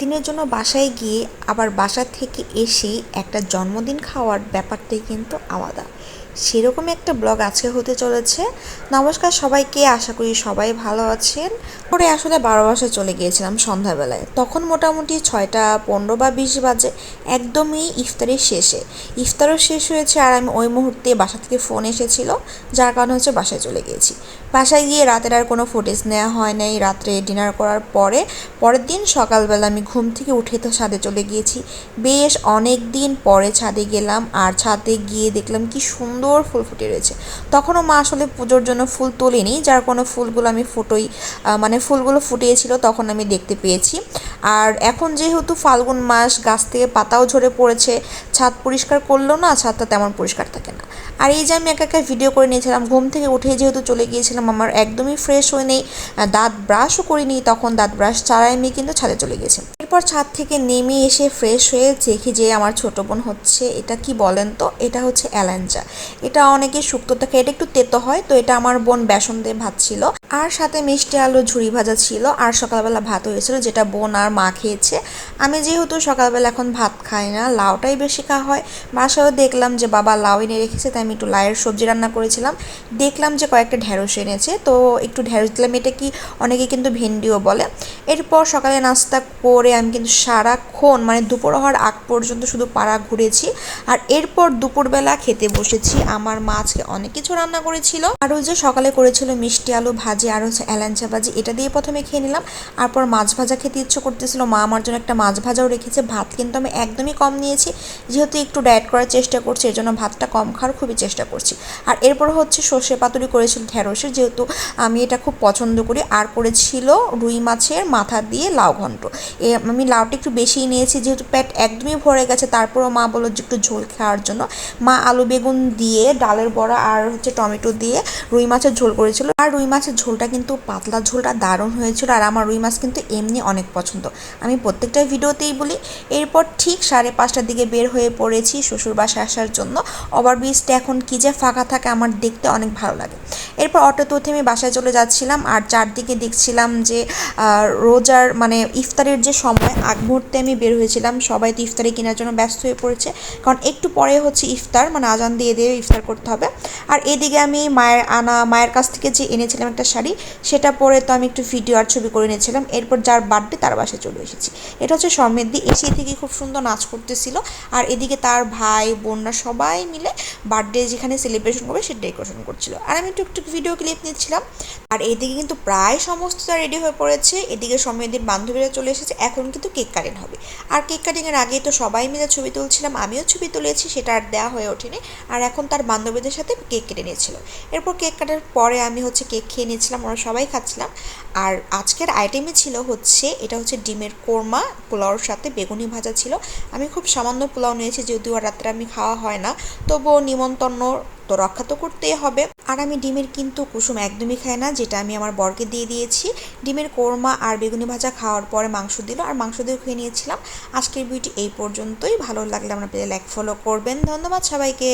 দিনের জন্য বাসায় গিয়ে আবার বাসা থেকে এসে একটা জন্মদিন খাওয়ার ব্যাপারটাই কিন্তু আলাদা। সেরকম একটা ব্লগ আজকে হতে চলেছে। নমস্কার সবাইকে, আশা করি সবাই ভালো আছেন। পরে আসলে বারো বাসায় চলে গিয়েছিলাম সন্ধ্যাবেলায়। তখন মোটামুটি ছয়টা পনেরো বা বিশ বাজে। একদমই ইফতারের শেষে। ইফতারও শেষ হয়েছে আর আমি ওই মুহূর্তে বাসা থেকে ফোন এসেছিল, যার কারণে হচ্ছে বাসায় চলে গিয়েছি। বাসায় গিয়ে রাতের আর কোনো ফুটেজ নেওয়া হয় নাই। রাত্রে ডিনার করার পরে, পরের দিন সকালবেলা আমি ঘুম থেকে উঠে তো ছাদে চলে গিয়েছি। বেশ অনেক দিন পরে ছাদে গেলাম আর ছাদে গিয়ে দেখলাম কি সুন্দর ফুল ফুটে রয়েছে। তখনও মা আসলে পুজোর জন্য ফুল তোলেনি, যার কোনো ফুলগুলো আমি ফুটোই মানে ফুলগুলো ফুটিয়েছিল তখন আমি দেখতে পেয়েছি। আর এখন যেহেতু ফাল্গুন মাস, গাছ থেকে পাতাও ঝরে পড়েছে, ছাদ পরিষ্কার করল না, ছাদটা তেমন পরিষ্কার থাকে না। আর এই যে আমি একা একা ভিডিও করে নিয়েছিলাম, ঘুম থেকে উঠে যেহেতু চলে গিয়েছিলাম, আমার একদমই ফ্রেশ হয়ে নেই দাঁত ব্রাশও করিনি, তখন দাঁত ব্রাশ ছাড়াই আমি কিন্তু ছাদে চলে গেছি। এরপর ছাদ থেকে নেমে এসে ফ্রেশ হয়ে দেখি যে আমার ছোট বোন হচ্ছে, এটা কি বলেন তো? এটা হচ্ছে অ্যালাঞ্জা এটা অনেকে শুক্তো থাকে এটা একটু তেতো হয়, তো এটা আমার বোন বেসন দিয়ে ভাত ছিল। আর সাথে মিষ্টি আলু ঝুড়ি ভাজা ছিল, আর সকালবেলা ভাত হয়েছিল যেটা বোন আর মা খেয়েছে। আমি যেহেতু সকালবেলা এখন ভাত খাই না, লাউটাই বেশি খাওয়া হয়। বাসায়ও দেখলাম যে বাবা লাউ এনে রেখেছে, তাই আমি একটু লাউয়ের সবজি রান্না করেছিলাম। দেখলাম যে কয়েকটা ঢ্যাঁড়স এনেছে, তো একটু ঢ্যাঁড়স দিলাম, এটা কি অনেকে কিন্তু ভেন্ডিও বলে। এরপর সকালে নাস্তা করে আমি কিন্তু সারাক্ষণ মানে দুপুর হওয়ার আগ পর্যন্ত শুধু পাড়া ঘুরেছি। আর এরপর দুপুরবেলা খেতে বসেছি। আমার মা আজকে অনেক কিছু রান্না করেছিল। আর ওই যে সকালে করেছিল মিষ্টি আলু ভাজি আর হচ্ছে এলাঞ্চা ভাজি, এটা দিয়ে প্রথমে খেয়ে নিলাম। তারপর মাছ ভাজা খেতে ইচ্ছে করতেছিল। মা আমার জন্য একটা মাছ ভাজাও রেখেছে। ভাত কিন্তু আমি একদমই কম নিয়েছি। যেহেতু একটু ডায়েট করার চেষ্টা করছি এর জন্য ভাতটা কম খাওয়ার খুবই চেষ্টা করছি। আর এরপর হচ্ছে সর্ষে পাতুরি করেছিল ঢেঁড়সের, যেহেতু আমি এটা খুব পছন্দ করি। আর করেছিল রুই মাছের মাথা দিয়ে লাউ ঘন্ট। এ আমি লাউটা একটু বেশিই নিয়েছি, যেহেতু পেট একদমই ভরে গেছে, তারপরও মা বলল যে একটু ঝোল খাওয়ার জন্য। মা আলু বেগুন দিয়ে, ডালের বড়া আর হচ্ছে টমেটো দিয়ে রুই মাছের ঝোল করেছিল। আর রুই মাছের ঝোলটা কিন্তু পাতলা ঝোলটা দারুণ হয়েছিল, আর আমার রুই মাছ কিন্তু এমনি অনেক পছন্দ। আমি প্রত্যেকটা ভিডিওতেই বলি, এরপর ঠিক সাড়ে পাঁচটার দিকে বের হয়ে পড়েছি শ্বশুর বাসায় আসার জন্য। ওভারব্রিজটা এখন কি যে ফাঁকা থাকে আমার দেখতে অনেক ভালো লাগে। এরপর অটোতে উঠে আমি বাসায় চলে যাচ্ছিলাম, আর চারদিকে দেখছিলাম যে রোজার মানে ইফতারের যে সময় আগ মুহূর্তে আমি বের হয়েছিলাম। সবাই তো ইফতারি কেনার জন্য ব্যস্ত হয়ে পড়েছে। কারণ একটু পরে হচ্ছে ইফতার মানে আজান দিয়ে দিয়ে ইফতার করতে হবে। আর এদিকে আমি মায়ের আনা, মায়ের কাছ থেকে যে এনেছিলাম একটা শাড়ি, সেটা পরে তো আমি একটু ভিডিও আর ছবি করে নিয়েছিলাম এরপর যার বার্থডে তার বাসায় চলে এসেছি। এটা হচ্ছে সমৃদ্ধি। এসে থেকে খুব সুন্দর নাচ করতেছিল। আর এদিকে তার ভাই, বোনরা সবাই মিলে বার্থডে যেখানে সেলিব্রেশন করবে, সে ডেকোরেশন করছিল। আর আমি একটু ভিডিও ক্লিপ নিচ্ছিলাম। আর এদিকে কিন্তু প্রায় সমস্তটা রেডি হয়ে পড়েছে। এদিকে সমৃদ্ধির বান্ধবীরা চলে এসেছে। এখন কিন্তু কেক কাটিং হবে। আর কেক কাটিংয়ের আগে তো সবাই মিলে ছবি তুলছিলাম, আমিও ছবি তুলেছি, সেটা আর দেওয়া হয়ে ওঠেনি। আর এখন তার বান্ধবীদের সাথে কেক কেটে নিয়েছিল। এরপর কেক কাটার পরে আমি হচ্ছে কেক খেয়ে নিয়েছিলাম, ওরা সবাই খাচ্ছিলাম। আর আজকের আইটেমে ছিল হচ্ছে, এটা হচ্ছে ডিমের কোরমা, পোলাওর সাথে বেগুনি ভাজা ছিল। আমি খুব সামান্য পোলাও নিয়েছি যদিও রাত্রে আমি খাওয়া হয় না। তবুও নিমন্ত্রণ তো রক্ষা তো করতেই হবে। আর আমি ডিমের কিন্তু কুসুম একদমই খাই না, যেটা আমি আমার বরকে দিয়ে দিয়েছি। ডিমের কোরমা আর বেগুনি ভাজা খাওয়ার পরে মাংস দিল, আর মাংস দিয়ে খেয়ে নিয়েছিলাম। আজকের ভিডিওটি এই পর্যন্তই। ভালো লাগলে আপনার পেলে লাইক ফলো করবেন। ধন্যবাদ সবাইকে।